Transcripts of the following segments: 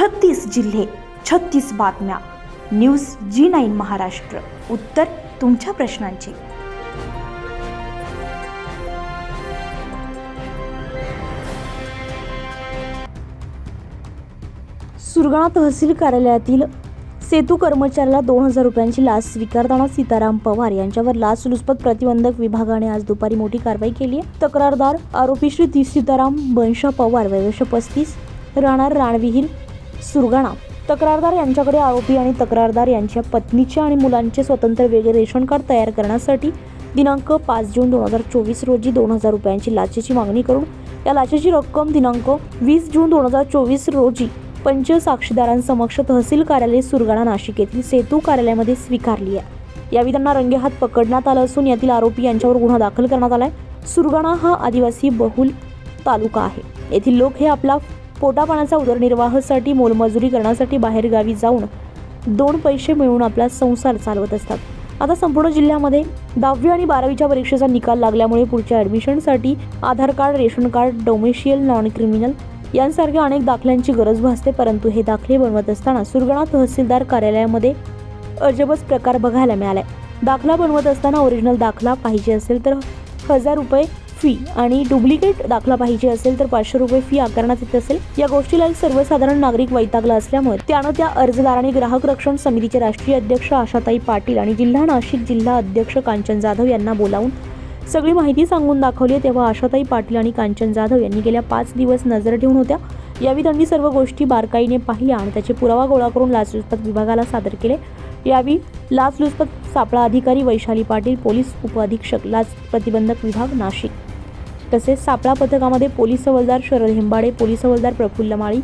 छत्तीस जिल्हे छत्तीस बातम्या. News G nine Maharashtra. उत्तर तुमच्या प्रश्नांची. सुरगाणा तहसील कार्यालयातील सेतू कर्मचाऱ्याला दोन हजार रुपयांची लाच स्वीकारताना सीताराम पवार यांच्यावर लाचलुचपत प्रतिबंधक विभागाने आज दुपारी मोठी कारवाई केली आहे. तक्रारदार आरोपी श्री ती- सीताराम बनशा पवार वयवर्ष पस्तीस राहणार राणविहीर सुरगाणा. तक्रारदार यांच्याकडे आरोपी आणि तक्रारदार यांच्या पत्नीचे आणि मुलांचे स्वतंत्र वेगळे रेशन कार्ड तयार करण्यासाठी दिनांक पाच जून दोन हजार चोवीस रोजी दोन हजार रुपयांची लाचेची मागणी करून या लाचेची रक्कम दिनांक वीस जून दोन हजार चोवीस रोजी पंच साक्षीदारांसमक्ष तहसील कार्यालय सुरगाणा नाशिक येथील सेतू कार्यालयामध्ये स्वीकारली आहे. यावेळी त्यांना रंगेहात पकडण्यात आलं असून यातील आरोपी यांच्यावर गुन्हा दाखल करण्यात आलाय. सुरगाणा हा आदिवासी बहुल तालुका आहे. येथील लोक हे आपला पोटापाण्याचा उदरनिर्वाहासाठी मोलमजुरी करण्यासाठी बाहेरगावी जाऊन दोन पैसे मिळवून आपला संसार चालवत असतात. आता संपूर्ण जिल्ह्यामध्ये दहावी आणि बारावीच्या परीक्षेचा निकाल लागल्यामुळे पुढच्या ॲडमिशनसाठी Aadhaar card ration card domicile non criminal यांसारख्या अनेक दाखल्यांची गरज भासते परंतु हे दाखले बनवत असताना सुरगाणा तहसीलदार कार्यालयामध्ये अजबच प्रकार बघायला मिळालाय. दाखला बनवत असताना ओरिजिनल दाखला पाहिजे असेल तर हजार रुपये फी आणि डुप्लिकेट दाखला पाहिजे असेल तर पाचशे रुपये फी आकारण्यात येत असेल. या गोष्टीला एक सर्वसाधारण नागरिक वैतागला असल्यामुळे त्यानं त्या अर्जदाराने ग्राहक रक्षण समितीचे राष्ट्रीय अध्यक्ष आशाताई पाटील आणि जिल्हा नाशिक जिल्हा अध्यक्ष कांचन जाधव यांना बोलावून सगळी माहिती सांगून दाखवली तेव्हा आशाताई पाटील आणि कांचन जाधव यांनी गेल्या पाच दिवस नजर ठेवून होत्या. यावेळी त्यांनी सर्व गोष्टी बारकाईने पाहिल्या आणि त्याचे पुरावा गोळा करून लाचलुचपत विभागाला सादर केले. यावेळी लाचलुचपत सापळा अधिकारी वैशाली पाटील पोलीस उपअधीक्षक लाच प्रतिबंधक विभाग नाशिक. तसेच सापळा पथकामध्ये पोलीस हवालदार शरद हेंबाडे पोलीस हवालदार प्रफुल्ल माळी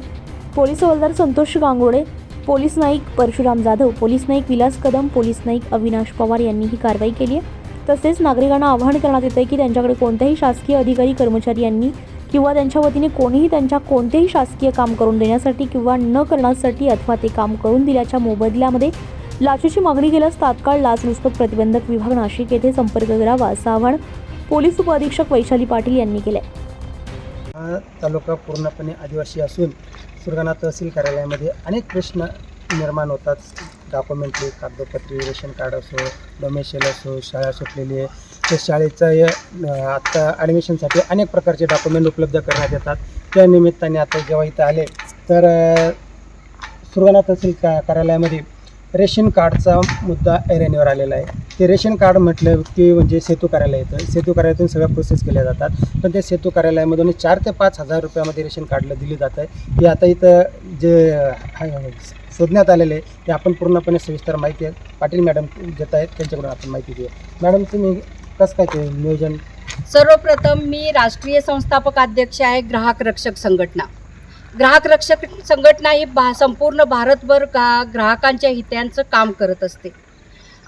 पोलीस हवालदार Santosh Gangode police Naik Parshuram Jadhav police Naik Vilas Kadam police Naik Avinash Pawar यांनी ही कारवाई केली आहे. तसेच नागरिकांना आवाहन करण्यात येतं की त्यांच्याकडे कोणत्याही शासकीय अधिकारी कर्मचारी यांनी किंवा त्यांच्या वतीने कोणीही त्यांच्या कोणतेही शासकीय काम करून देण्यासाठी किंवा न करण्यासाठी अथवा ते काम करून दिल्याच्या मोबदल्यामध्ये लाचेची मागणी केल्यास तात्काळ लाचलुचपत प्रतिबंधक विभाग नाशिक येथे संपर्क करावा असं आवाहन पोलीस उपअधीक्षक वैशाली पाटील यांनी केले हा तालुका पूर्णपणे आदिवासी असून सुरगाणा तहसील कार्यालयामध्ये अनेक प्रश्न निर्माण होतात. डॉक्युमेंटरी कागदपत्री रेशन कार्ड असो डोमेशियल असो शाळा सुटलेली आहे. त्या शाळेचं आत्ता ॲडमिशनसाठी अनेक प्रकारचे डॉक्युमेंट उपलब्ध करण्यात येतात. त्या निमित्ताने आता जेव्हा इथं आले तर सुरगाणा तहसील का कार्यालयामध्ये रेशन कार्डचा मुद्दा ऐरणीवर आलेला आहे. ते रेशन कार्ड म्हटलं की म्हणजे सेतू कार्यालय येतं सेतू कार्यालयातून सगळ्या प्रोसेस केल्या जातात. पण त्या सेतू कार्यालयामधून चार ते पाच हजार रुपयामध्ये रेशन कार्डला दिली जात आहे. हे आता इथं जे शोधण्यात आलेले आहे ते आपण पूर्णपणे सविस्तर माहिती आहे पाटील मॅडम देत आहेत. त्यांच्याकडून आपण माहिती घेऊ मॅडम तुम्ही कसं काय ते नियोजन? सर्वप्रथम मी राष्ट्रीय संस्थापक अध्यक्ष आहे ग्राहक रक्षक संघटना. ग्राहक रक्षक संघटना ही भा संपूर्ण भारतभर गा ग्राहकांच्या हितांचं काम करत असते.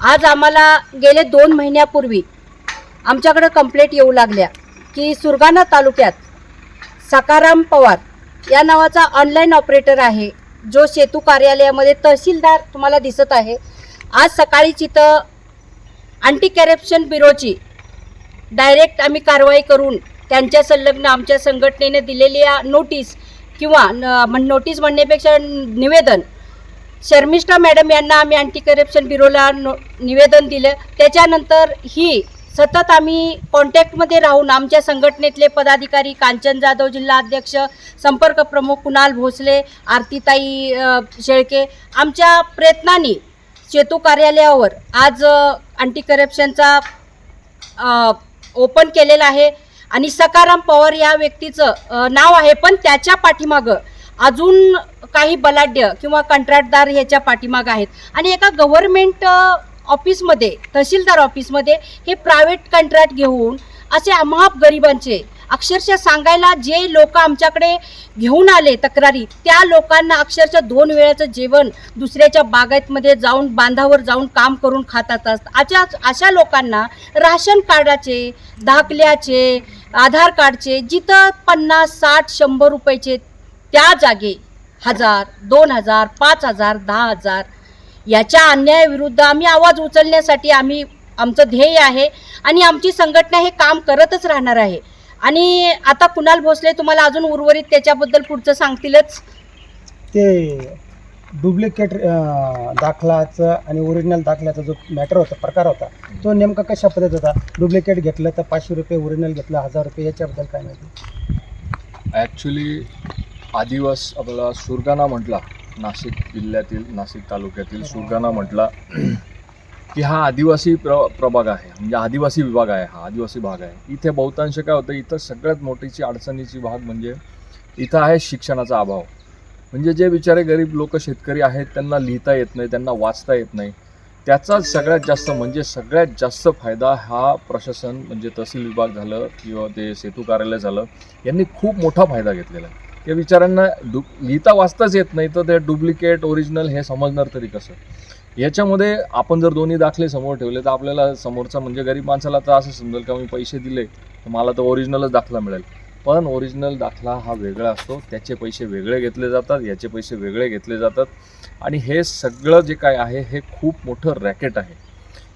आज आम्हाला गेले दोन महिन्यापूर्वी आमच्याकडं कंप्लेंट येऊ लागल्या की सुरगाणा तालुक्यात सकाराम पवार या नावाचा ऑनलाईन ऑपरेटर आहे जो सेतू कार्यालयामध्ये तहसीलदार तुम्हाला दिसत आहे. आज सकाळीच इथं अँटी करप्शन ब्युरोची डायरेक्ट आम्ही कारवाई करून त्यांच्या संलग्न आमच्या संघटनेने दिलेल्या नोटीस किंवा न- नोटीस म्हणण्यापेक्षा निवेदन शर्मिष्ठा मॅडम यांना आम्ही अँटी करप्शन ब्युरोला नो निवेदन दिलं. त्याच्यानंतर ही सतत आम्ही कॉन्टॅक्टमध्ये राहून आमच्या संघटनेतले पदाधिकारी कांचन जाधव जिल्हा अध्यक्ष संपर्क प्रमुख कुणाल भोसले आरतीताई शेळके आमच्या प्रयत्नांनी सेतू कार्यालयावर आज अँटी करप्शनचा ओपन केलेला आहे. आणि सकाराम पवार या व्यक्तीचं नाव आहे. पण त्याच्या पाठीमागं अजून काही बलाढ्य किंवा कंत्राटदार ह्याच्या पाठीमागं आहेत. आणि एका गव्हर्नमेंट ऑफिसमध्ये तहसीलदार ऑफिसमध्ये हे प्रायव्हेट कंत्राट घेऊन असे अमाप गरिबांचे अक्षरशः सांगायला जे लोक आमच्याकडे घेऊन आले तक्रारी त्या लोकांना अक्षरशः दोन वेळाचं जेवण दुसऱ्याच्या बागायतमध्ये जाऊन बांधावर जाऊन काम करून खातात असत अशा अशा लोकांना राशन कार्डाचे दाखल्याचे आधार कार्डचे जिथं पन्नास साठ शंभर रुपयाचे त्या जागे हजार दोन हजार पाच हजार दहा हजार याच्या अन्यायाविरुद्ध आम्ही आवाज उचलण्यासाठी आम्ही आमचं ध्येय आहे आणि आमची संघटना हे काम करतच राहणार आहे. आणि आता कुणाल भोसले तुम्हाला अजून उर्वरित त्याच्याबद्दल पुढचं सांगतीलच? ते डुप्लिकेट दाखलाचं आणि ओरिजिनल दाखल्याचा जो मॅटर होता प्रकार होता तो नेमका कशा पद्धत होता? डुप्लिकेट घेतलं तर पाचशे रुपये ओरिजिनल घेतलं हजार रुपये याच्याबद्दल काय माहिती? ॲक्च्युली आदिवास आपला सुरगाणा म्हटला नाशिक जिल्ह्यातील नाशिक तालुक्यातील सुरगाणा म्हटला की हा आदिवासी प्र प्रभाग आहे. म्हणजे आदिवासी विभाग आहे हा आदिवासी भाग आहे. इथे बहुतांश काय होतं इथं सगळ्यात मोठीची अडचणीची भाग म्हणजे इथं आहे शिक्षणाचा अभाव. म्हणजे जे बिचारे गरीब लोक शेतकरी आहेत त्यांना लिहिता येत नाही त्यांना वाचता येत नाही. त्याचा सगळ्यात जास्त म्हणजे सगळ्यात जास्त फायदा हा प्रशासन म्हणजे तहसील विभाग झालं किंवा ते सेतू कार्यालय झालं यांनी खूप मोठा फायदा घेतलेला आहे. या विचारांना डु लिहिता वाचताच येत नाही तर ते डुप्लिकेट ओरिजिनल हे समजणार तरी कसं? याच्यामध्ये आपण जर दोन्ही दाखले समोर ठेवले तर आपल्याला समोरचा म्हणजे गरीब माणसाला तर असं समजेल का मी पैसे दिले तर मला तर ओरिजिनलच दाखला मिळेल. पण ओरिजिनल दाखला हा वेगळा असतो त्याचे पैसे वेगळे घेतले जातात याचे पैसे वेगळे घेतले जातात. आणि हे सगळं जे काय आहे हे खूप मोठं रॅकेट आहे.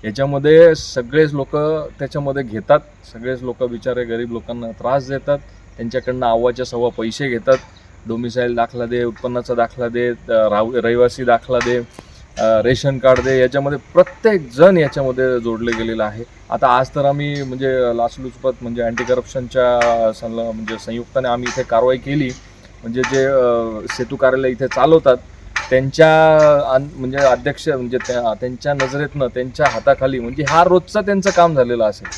याच्यामध्ये सगळेच लोक त्याच्यामध्ये घेतात सगळेच लोक बिचारे गरीब लोकांना त्रास देतात. त्यांच्याकडनं आव्वाच्या सव्वा पैसे घेतात. डोमिसाईल दाखला दे उत्पन्नाचा दाखला दे राव रहिवासी दाखला दे रेशन कार्ड दे याच्यामध्ये प्रत्येक जण याच्यामध्ये जोडले गेलेलं आहे. आता आज तर आम्ही म्हणजे लाचलुचपत म्हणजे अँटी करप्शनच्या सन म्हणजे संयुक्ताने आम्ही इथे कारवाई केली. म्हणजे जे सेतू कार्यालय इथे चालवतात त्यांच्या अन- म्हणजे अध्यक्ष म्हणजे त्या त्यांच्या नजरेतनं त्यांच्या हाताखाली म्हणजे हा रोजचा त्यांचं काम झालेलं असेल.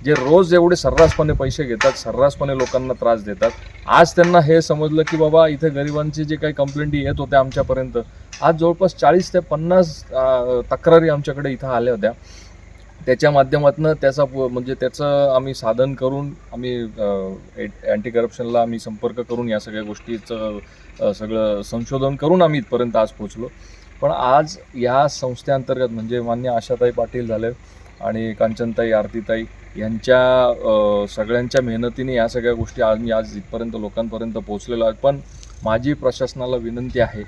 जे रोज एवढे सर्रासपणे पैसे घेतात सर्रासपणे लोकांना त्रास देतात. आज त्यांना हे समजलं की बाबा इथे गरिबांची जे काही कंप्लेंटी येत होत्या आमच्यापर्यंत आज जवळपास चाळीस ते पन्नास तक्रारी आमच्याकडे इथं आल्या होत्या. त्याच्या माध्यमातून त्याचा प- म्हणजे त्याचं आम्ही साधन करून आम्ही अँटी करप्शनला आम्ही संपर्क करून या सगळ्या गोष्टीचं सगळं संशोधन करून आम्ही इथपर्यंत आज पोचलो पण आज या संस्थेअंतर्गत म्हणजे मान्य आशाताई पाटील झाले आणि कांचनताई आरतीताई यांच्या सगळ्यांच्या मेहनतीने या सगळ्या गोष्टी आज मी आज इथपर्यंत लोकांपर्यंत पोहोचलेलो आहे. पण माझी प्रशासनाला विनंती आहे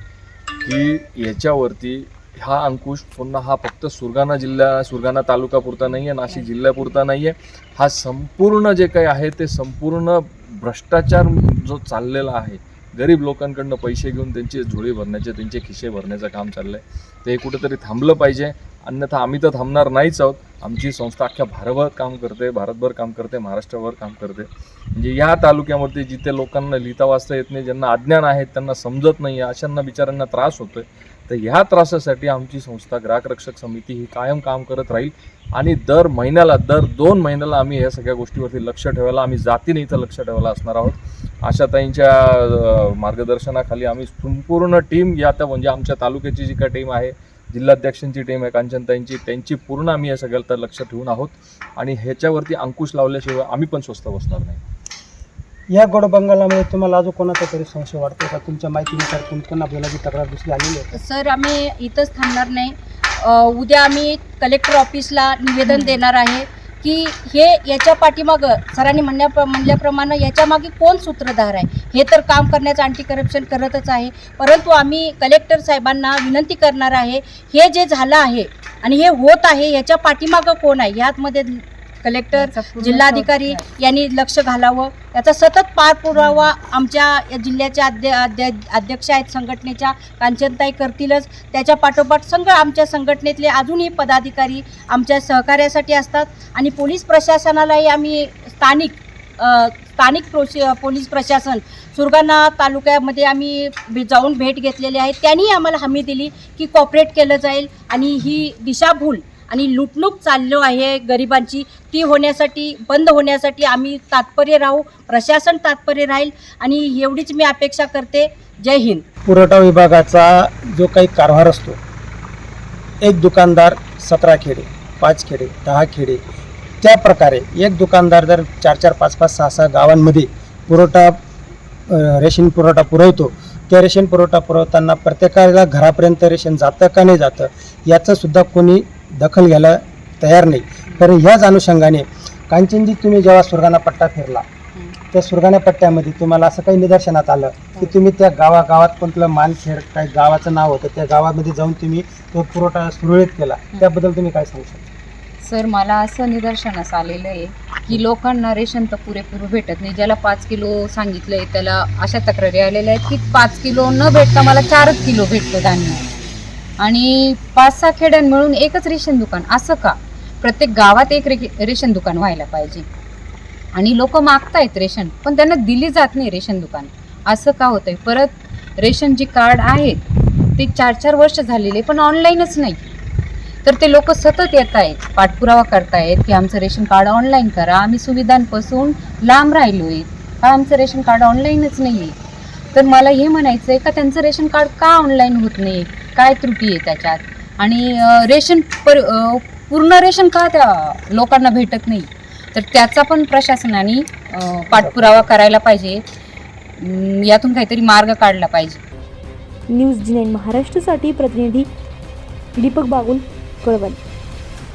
की याच्यावरती हा अंकुश पुन्हा हा फक्त सुरगाणा जिल्हा सुरगाणा तालुकापुरता नाही आहे नाशिक जिल्ह्यापुरता नाही आहे. हा संपूर्ण जे काही आहे ते संपूर्ण भ्रष्टाचार जो चाललेला आहे गरीब लोकांकडनं पैसे घेऊन त्यांची झोळी भरण्याचे त्यांचे खिसे भरण्याचं काम चाललं आहे ते कुठेतरी थांबलं पाहिजे. अन्यथा आम्ही तर थांबणार नाहीच आहोत. आमची संस्था अख्ख्या भारतभर काम करते भारतभर काम करते महाराष्ट्रावर काम करते. म्हणजे या तालुक्यामध्ये जिथे लोकांना लिहिता वाचता येत नाही ज्यांना अज्ञान आहेत त्यांना समजत नाही आहे अशांना बिचारांना त्रास होतो आहे तर ह्या त्रासासाठी आमची संस्था ग्राहक रक्षक समिती ही कायम काम करत राहील. आणि दर महिन्याला दर दोन महिन्याला आम्ही ह्या सगळ्या गोष्टीवरती लक्ष ठेवायला आम्ही जातीने इथं लक्ष ठेवायला असणार आहोत. आशाताईंच्या मार्गदर्शनाखाली आम्ही संपूर्ण टीम या आता म्हणजे आमच्या तालुक्याची जी काय टीम आहे जिल्हाध्यक्षांची टीम आहे कांचनताईंची त्यांची पूर्ण आम्ही या सगळ्याला लक्ष ठेवून आहोत. आणि ह्याच्यावरती अंकुश लावल्याशिवाय आम्ही पण स्वस्त बसणार नाही. या गोड बंगालामध्ये तुम्हाला अजून कोणाचा तरी संशय वाटतो का? तुमच्या माहितीनुसार कोण आपल्याला जी तक्रार दुसरी आलेली आहे? सर आम्ही इथंच थांबणार नाही. उद्या आम्ही कलेक्टर ऑफिसला निवेदन देणार आहे. की हे याच्या पाठीमागं सरांनी म्हणण्या म्हणल्याप्रमाणे याच्यामागे कोण सूत्रधार आहे? हे तर काम करण्याचं अँटी करप्शन करतच आहे. परंतु आम्ही कलेक्टर साहेबांना विनंती करणार आहे हे जे झालं आहे आणि हे होत आहे याच्या पाठीमागं कोण आहे? ह्यातमध्ये कलेक्टर जिल्हाधिकारी यांनी लक्ष घालावं. याचा सतत पाठपुरावा आमच्या या जिल्ह्याच्या अध्य अध्य अध्यक्ष आहेत संघटनेच्या कांचनताई करतीलच. त्याच्या पाठोपाठ सगळं आमच्या संघटनेतले अजूनही पदाधिकारी आमच्या सहकार्यासाठी असतात. आणि पोलीस प्रशासनालाही आम्ही स्थानिक स्थानिक प्रोशि पोलीस प्रशासन सुरगाणा तालुक्यामध्ये आम्ही भे- जाऊन भेट घेतलेली आहे. त्यांनी आम्हाला हमी दिली की कॉपरेट केलं जाईल. आणि ही दिशाभूल आणि लुटणूक चाललो आहे गरिबांची. ती होण्यासाठी बंद होण्यासाठी आम्ही तात्पर्य राहू प्रशासन तात्पर्य राहील आणि एवढीच मी अपेक्षा करते. जय हिंद. पुरवठा विभागाचा जो काही कारभार असतो एक दुकानदार सतरा खेडे पाच खेडे दहा खेडे त्या प्रकारे एक दुकानदार जर चार चार पाच पाच सहा सहा गावांमध्ये पुरवठा रेशन पुरवठा पुरवतो त्या रेशन पुरवठा पुरवताना प्रत्येकाला घरापर्यंत रेशन जातं का नाही जातं याचंसुद्धा कोणी दखल घ्यायला तयार नाही. तर ह्याच अनुषंगाने कांचनजी तुम्ही जेव्हा सुरगाणा पट्टा फिरला त्या सुरगाणा पट्ट्यामध्ये तुम्हाला असं काही निदर्शनात आलं की तुम्ही त्या गावागावात कोणतं मानखेड काही गावाचं नाव होतं त्या गावामध्ये जाऊन तुम्ही तो पुरवठा सुरळीत केला. त्याबद्दल तुम्ही काय सांगू शकता? सर मला असं निदर्शनास आलेलं आहे की लोकांना रेशन तर पुरेपूर भेटत नाही. ज्याला पाच किलो सांगितलं आहे त्याला अशा तक्रारी आलेल्या आहेत की पाच किलो न भेटता मला चारच किलो भेटतं धान्य आणि पाच सहा खेड्यां मिळून एकच रेशन दुकान असं का? प्रत्येक गावात एक रे रेशन दुकान व्हायला पाहिजे. आणि लोक मागतायत रेशन पण त्यांना दिली जात नाही रेशन दुकान. असं का होतंय? परत रेशन जी कार्ड आहेत ते चार चार वर्ष झालेले पण ऑनलाईनच नाही. तर ते लोक सतत येत आहेत पाठपुरावा करतायत की आमचं रेशन कार्ड ऑनलाईन करा आम्ही सुविधांपासून लांब राहिलो आहे का आमचं रेशन कार्ड ऑनलाईनच नाही आहे तर मला हे म्हणायचं आहे का त्यांचं रेशन कार्ड का ऑनलाईन होत नाही काय त्रुटी आहे त्याच्यात? आणि रेशन पर पूर्ण रेशन का त्या लोकांना भेटत नाही? तर त्याचा पण प्रशासनाने पाठपुरावा करायला पाहिजे. यातून काहीतरी मार्ग काढला पाहिजे. न्यूज जी नाईन महाराष्ट्रासाठी प्रतिनिधी दीपक बागुल कळवण.